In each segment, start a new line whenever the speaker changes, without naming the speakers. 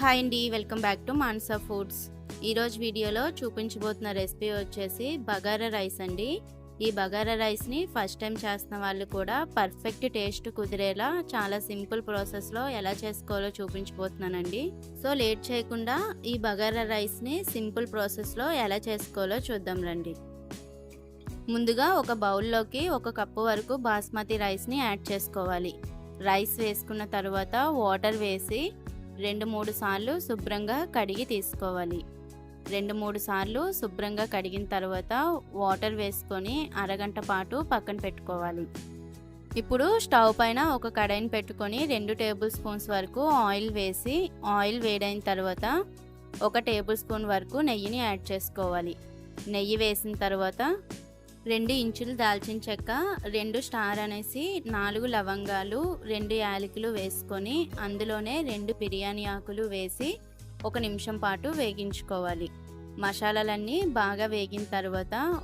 Hi అండి welcome back to Mansa foods. ఈరోజు వీడియోలో చూపించబోతున్న రెసిపీ వచ్చేసి బగారా రైస్ అండి. ఈ బగారా రైస్ని ఫస్ట్ టైం చేస్తున్న వాళ్ళు కూడా పర్ఫెక్ట్ టేస్ట్ కుదిరేలా చాలా సింపుల్ ప్రాసెస్లో ఎలా చేసుకోవాలో చూపించబోతున్నానండి. సో లేట్ చేయకుండా ఈ బగారా రైస్ని సింపుల్ ప్రాసెస్లో ఎలా చేసుకోవాలో చూద్దాం రండి. ముందుగా ఒక బౌల్లోకి ఒక కప్పు వరకు బాస్మతి రైస్ని యాడ్ చేసుకోవాలి. రైస్ వేసుకున్న తర్వాత వాటర్ వేసి రెండు మూడు సార్లు శుభ్రంగా కడిగి తీసుకోవాలి. రెండు మూడు సార్లు శుభ్రంగా కడిగిన తర్వాత వాటర్ వేసుకొని అరగంట పాటు పక్కన పెట్టుకోవాలి. ఇప్పుడు స్టవ్ పైన ఒక కడాయిని పెట్టుకొని రెండు టేబుల్ స్పూన్స్ వరకు ఆయిల్ వేసి ఆయిల్ వేడైన తర్వాత ఒక టేబుల్ స్పూన్ వరకు నెయ్యిని యాడ్ చేసుకోవాలి. నెయ్యి వేసిన తర్వాత రెండు ఇంచులు దాల్చిన చెక్క రెండు స్టార్ అనేసి నాలుగు లవంగాలు రెండు యాలకులు వేసుకొని అందులోనే రెండు బిర్యానీ ఆకులు వేసి ఒక నిమిషం పాటు వేగించుకోవాలి. మసాలాలన్నీ బాగా వేగిన తర్వాత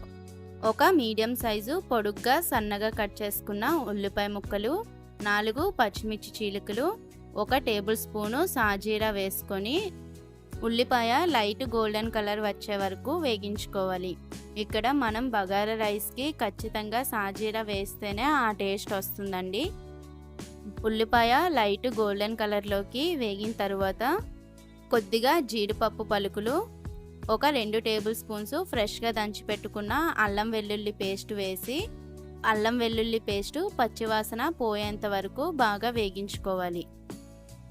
ఒక మీడియం సైజు పొడుగ్గా సన్నగా కట్ చేసుకున్న ఉల్లిపాయ ముక్కలు నాలుగు పచ్చిమిర్చి చీలికలు ఒక టేబుల్ స్పూను సాజీరా వేసుకొని ఉల్లిపాయ లైట్ గోల్డెన్ కలర్ వచ్చే వరకు వేగించుకోవాలి. ఇక్కడ మనం బగారా రైస్కి ఖచ్చితంగా సాజీరా వేస్తేనే ఆ టేస్ట్ వస్తుందండి. ఉల్లిపాయ లైట్ గోల్డెన్ కలర్లోకి వేగిన తర్వాత కొద్దిగా జీడిపప్పు పలుకులు ఒక రెండు టేబుల్ స్పూన్స్ ఫ్రెష్గా దంచి పెట్టుకున్న అల్లం వెల్లుల్లి పేస్ట్ వేసి అల్లం వెల్లుల్లి పేస్టు పచ్చివాసన పోయేంత వరకు బాగా వేగించుకోవాలి.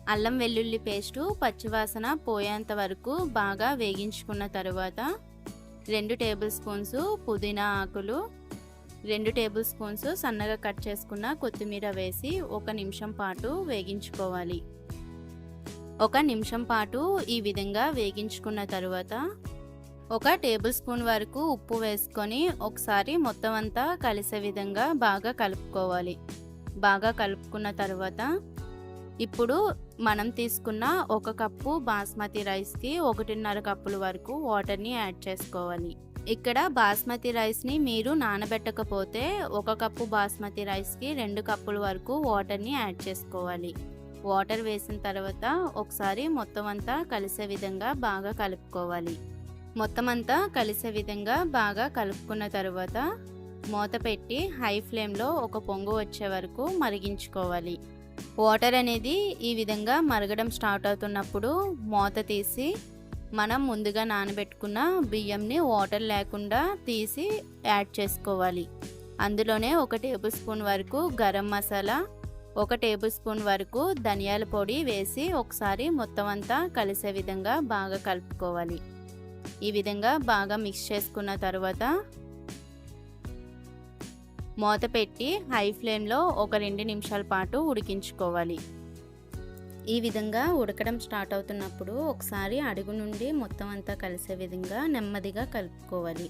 అల్లం వెల్లుల్లి పేస్టు పచ్చివాసన పోయేంత వరకు బాగా వేగించుకున్న తర్వాత రెండు టేబుల్ స్పూన్స్ పుదీనా ఆకులు రెండు టేబుల్ స్పూన్స్ సన్నగా కట్ చేసుకున్న కొత్తిమీర వేసి ఒక నిమిషం పాటు వేగించుకోవాలి. ఒక నిమిషం పాటు ఈ విధంగా వేగించుకున్న తర్వాత ఒక టేబుల్ స్పూన్ వరకు ఉప్పు వేసుకొని ఒకసారి మొత్తం అంతా కలిసే విధంగా బాగా కలుపుకోవాలి. బాగా కలుపుకున్న తర్వాత ఇప్పుడు మనం తీసుకున్న ఒక కప్పు బాస్మతి రైస్కి ఒకటిన్నర కప్పుల వరకు వాటర్ని యాడ్ చేసుకోవాలి. ఇక్కడ బాస్మతి రైస్ని మీరు నానబెట్టకపోతే ఒక కప్పు బాస్మతి రైస్కి రెండు కప్పుల వరకు వాటర్ని యాడ్ చేసుకోవాలి. వాటర్ వేసిన తర్వాత ఒకసారి మొత్తం అంతా కలిసే విధంగా బాగా కలుపుకోవాలి. మొత్తం అంతా కలిసే విధంగా బాగా కలుపుకున్న తర్వాత మూత పెట్టి హై ఫ్లేమ్లో ఒక పొంగు వచ్చే వరకు మరిగించుకోవాలి. వాటర్ అనేది ఈ విధంగా మరగడం స్టార్ట్ అవుతున్నప్పుడు మూత తీసి మనం ముందుగా నానబెట్టుకున్న బియ్యంని వాటర్ లేకుండా తీసి యాడ్ చేసుకోవాలి. అందులోనే ఒక టేబుల్ స్పూన్ వరకు గరం మసాలా ఒక టేబుల్ స్పూన్ వరకు ధనియాల పొడి వేసి ఒకసారి మొత్తం అంతా కలిసే విధంగా బాగా కలుపుకోవాలి. ఈ విధంగా బాగా మిక్స్ చేసుకున్న తర్వాత మూత పెట్టి హై ఫ్లేమ్లో ఒక రెండు నిమిషాల పాటు ఉడికించుకోవాలి. ఈ విధంగా ఉడకడం స్టార్ట్ అవుతున్నప్పుడు ఒకసారి అడుగు నుండి మొత్తం అంతా కలిసే విధంగా నెమ్మదిగా కలుపుకోవాలి.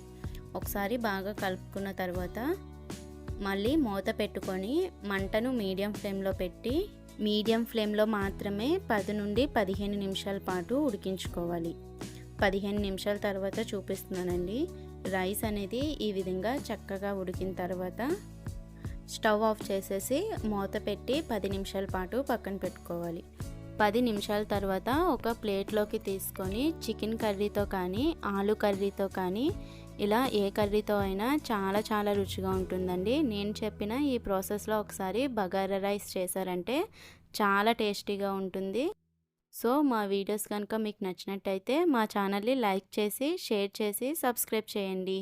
ఒకసారి బాగా కలుపుకున్న తర్వాత మళ్ళీ మూత పెట్టుకొని మంటను మీడియం ఫ్లేమ్లో పెట్టి మీడియం ఫ్లేమ్లో మాత్రమే పది నుండి పదిహేను నిమిషాల పాటు ఉడికించుకోవాలి. పదిహేను నిమిషాల తర్వాత చూపిస్తున్నానండి. రైస్ అనేది ఈ విధంగా చక్కగా ఉడికిన తర్వాత స్టవ్ ఆఫ్ చేసేసి మూత పెట్టి పది నిమిషాల పాటు పక్కన పెట్టుకోవాలి. పది నిమిషాల తర్వాత ఒక ప్లేట్లోకి తీసుకొని చికెన్ కర్రీతో కానీ ఆలు కర్రీతో కానీ ఇలా ఏ కర్రీతో అయినా చాలా చాలా రుచిగా ఉంటుందండి. నేను చెప్పిన ఈ ప్రాసెస్లో ఒకసారి బగారా రైస్ చేశారంటే చాలా టేస్టీగా ఉంటుంది. సో మా వీడియోస్ కనుక మీకు నచ్చినట్టయితే మా ఛానల్ని లైక్ చేసి షేర్ చేసి సబ్స్క్రైబ్ చేయండి.